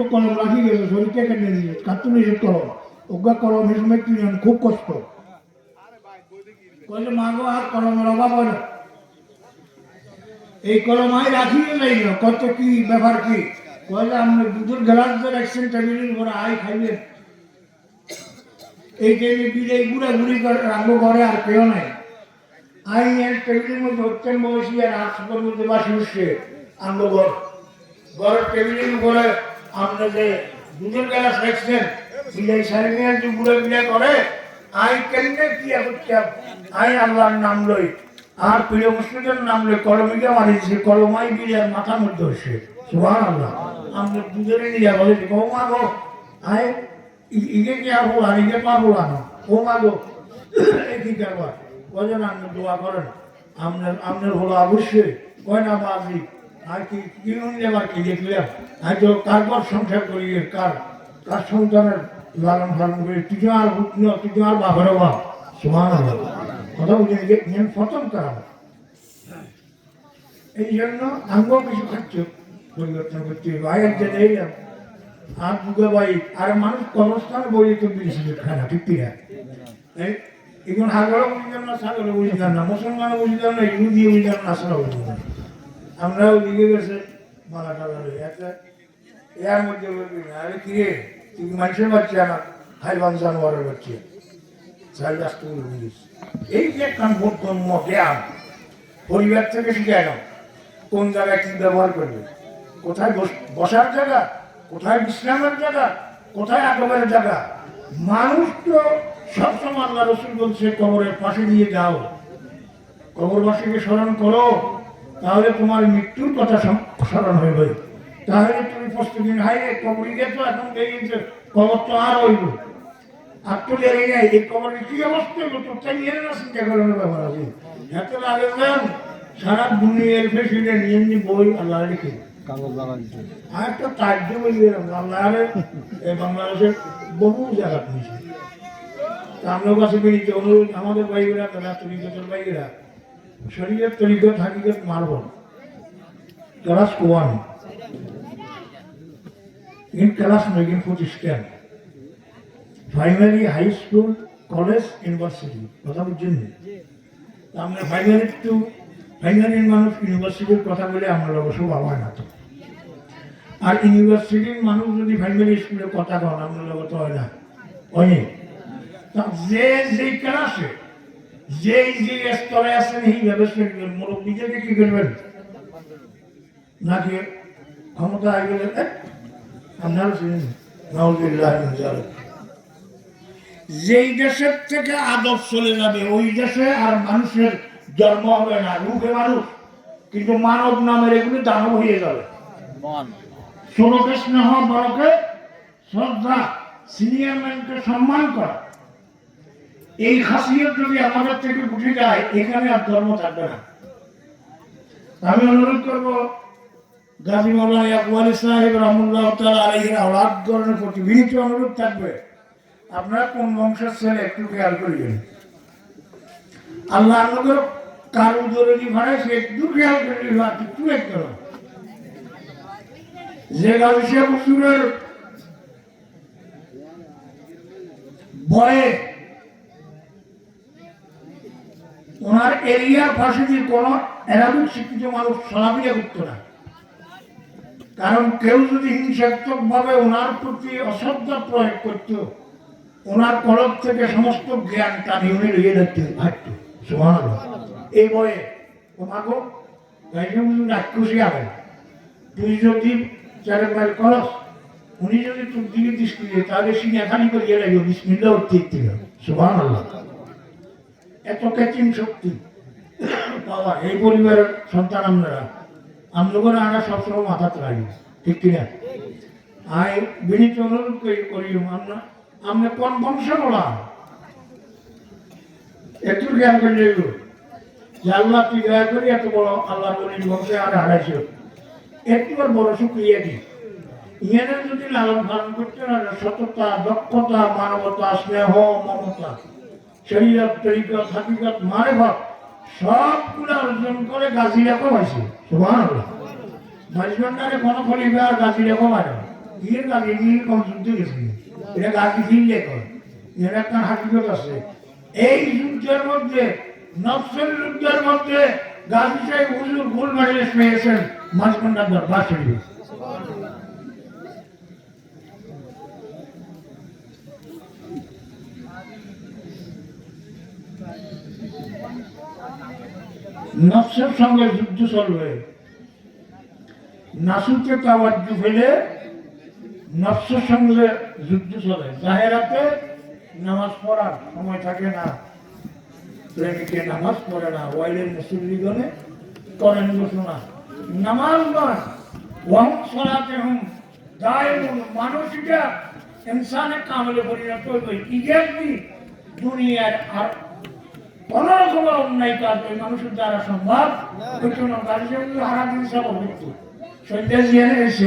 তো কলম রাখি গেছে শরীরকে কেটে দিয়েছে কাতুলিশের কলম ওগা কলম হিসেবে কিনেন খুব কষ্ট। কইলে মাগো, আর কলমের অভাব হয় না। এই কলম আই রাখিয়ে যাই না কত কি, ব্যাপার কি? কইলে আপনি দুধের গ্লাস দিয়ে রাখছেন টেবিলের উপরে আই খাইবেন এই টেবিল বিলে গুড়া গুড়ি করে রাখব ঘরে আর কেউ নাই। আই এর টেবিলের মধ্যে হচ্ছেন বসি আর হাসপাতালের মধ্যে বাসি উঠছে আনব ঘর ঘরের টেবিলের উপরে আপনি যে দুধের গ্লাস রাখছেন বিলাই সারি নিয়ে গুড়া বিলাই করে, আই কেমনে কি হচ্ছে আই আল্লাহর নাম লই। আর প্রিয় মুসলিমের নাম লই কলমিকে মারিছি কলমাই বিলিয়ার মাথার মধ্যে হচ্ছে সুহান আল্লাহ আমরা দুজনে নিয়ে বলেছি কৌ মাগো আয়, ই- ইগে কি আর আর ইগে পাবো আনো ও মাগো কি করবার কজন আপনি দোয়া করেন। আপনার আপনার হলো অবশ্যই। কয় না বাজি? আর কি কি নেবার কি দেখলাম আর তো কারবার সংসার করি কার কার সন্তানের লালন পালন করে তুই আর তুই আর বাবার বাপ সমান কথা বুঝে প্রথম কারণ। এই জন্য আমিও কিছু খাচ্ছ, পরিবর্তন করতে হবে আয়ের যে আর দুটো বাই আর মানুষ কর্মস্থানে বই তো খায় না এখন হাগড়ে বুঝলাম না, সাগরে বুঝলাম না মুসলমান বুঝলাম না ইহুদি বুঝলাম না আসলে বুঝলাম না। আমরাও দিকে গেছে মালা টালা লই একটা এর মধ্যে বলবি না আরে কি রে তুই মানুষের বাচ্চা না? হাইবান জানোয়ারের বাচ্চা। চাই আসতে বলিস এই যে কান ভোট কর্ম জ্ঞান, পরিবার থেকে শিখে এলাম কোন জায়গায় কি ব্যবহার করবে? কোথায় বস- বসার জায়গা? কোথায় বিশ্রামের জায়গা? কোথায় আগমের জায়গা? মানুষ তো সবসময় আল্লাহ রসুল বলছে, কবরের পাশে দিয়ে যাও। কবরবাসীকে স্মরণ করো। তাহলে তোমার মৃত্যুর কথা সম- স্মরণ হইবে। তাহলে তুমি প্রস্তুতি হাই কবরি গেছো এখন বেরিয়েছে কবর তো আর হইব। আর তো লেগে যায় এই কবরের কি অবস্থা হইব? তো তাই নিয়ে না চিন্তা করানোর ব্যাপার আছে। এত লাগে যান সারা দুনিয়ার প্রেসিডেন্ট এমনি বই আল্লাহ লিখে। আর একটা বলি বাংলার বাংলাদেশের বহু জায়গা আমরা কাছে বেরিয়েছে অনুরোধ, আমাদের বাইরেরা তারা বাইরেরা শরীরের তরিকত হাকিকত মারব class one in class making প্রতিষ্ঠান primary high school college university কথা বুঝছেন আমরা প্রাইমারি টু প্রাইমারির মানুষ ইউনিভার্সিটির কথা বলে আমরা অবশ্য বাবা না তো। আর ইউনিভার্সিটির মানুষ যদি প্রাইমারি স্কুলে কথা কন আপনার লগত হয় না। তা যে যে ক্লাসে যেই যে স্তরে আছেন মুরব্বীদেরকে কি করবেন? নাকি ক্ষমতা গেলে আপনারা ছিলেন নাউজুবিল্লাহ মিন যালিক।" যেই দেশের থেকে আদব চলে যাবে ওই দেশে আর মানুষের জন্ম হবে না রূপে মানুষ। কিন্তু মানব নামের এগুলি দানব হয়ে যাবে। ষোলোকে স্নেহ বড়কে শ্রদ্ধা সিনিয়র ম্যানকে সম্মান করা। এই খাসিয়ত যদি আমাদের থেকে উঠে যায়, এখানে আর ধর্ম থাকবে না। আমি অনুরোধ করব, গাজী মৌলানা ইয়াকুয়ালি সাহেব রহমুল্লাহ তালা আলহির আওলাদগণের প্রতি বিনীত অনুরোধ থাকবে, আপনারা কোন বংশের ছেলে একটু খেয়াল করিবেন। আল্লাহ আমাদের কারও জরুরি ভাড়ায় সে একটু খেয়াল করে একটু একটু যে গালিশিয়া হুজুরের ভয়ে ওনার এরিয়ার পাশে দিয়ে কোনো এরাবিক শিক্ষিত মানুষ চলাফেরা করতো না। কারণ কেউ যদি হিংসাত্মক ভাবে ওনার প্রতি অশ্রদ্ধা প্রয়োগ করত, ওনার কলব থেকে সমস্ত জ্ঞান টানি উনি লিয়ে দেখতে ভাবত সুমান এই বয়ে তোমাকে রাক্ষসী হবে তুই যদি চারে মাইল করস, উনি যদি তোর দিকে দৃষ্টি তাহলে সিনে খালি করিয়ে লাগবে বিসমিল্লা উঠতে সুবাহ আল্লাহ এত ক্যাচিং শক্তি। বাবা, এই পরিবারের সন্তান আপনারা আমলোকের আমরা সবসময় মাথাতে রাখি ঠিক কিনা? আই বিনীত অনুরোধ করি আমরা। আমরা কোন বংশ বলা একটু জ্ঞান করে দেখল যে আল্লাহ তুই দয়া করি এত বড় আল্লাহ বলির বংশে আর হারাইছিল একটু আর বড় শুক্রিয়া দিই। ইহাদের যদি লালন পালন করতে না সততা, দক্ষতা, মানবতা, স্নেহ, মমতা শরীরত তরিকত, হাকিকত, মারেফত সবগুলো অর্জন করে গাছি কোনো খলিফা আর গাছি গালি নিয়ে কম যুদ্ধ গেছে। এটা গালি ফিরলে কর। এর একটা হাকিকত আছে। এই যুদ্ধের মধ্যে নকশাল যুদ্ধের মধ্যে গাজী সাহেব হুজুর গোল মেডেল পেয়েছেন। দরবার নকশের সঙ্গে যুদ্ধ চলবে। নাসুকে তাওয়াজ্য ফেলে নকশের সঙ্গে যুদ্ধ চলে। জাহেরাতে নামাজ পড়ার সময় থাকে না। প্রেমিকে নামাজ পড়ে না, ওয়াইলের মুসল্লিগণে করেন ঘোষণা। নামাজ নয় ওয়াহুম সলাতে হুম, দায়মুন মানুষটা ইনসানে কামলে পরিণত হইবে। দি দুনিয়ার আর কোন রকমের অন্যায় কাজ ওই মানুষের দ্বারা সম্ভব? ওই জন্য গাড়ি হারা দিন সব সন্ধ্যা জিয়ানে এসে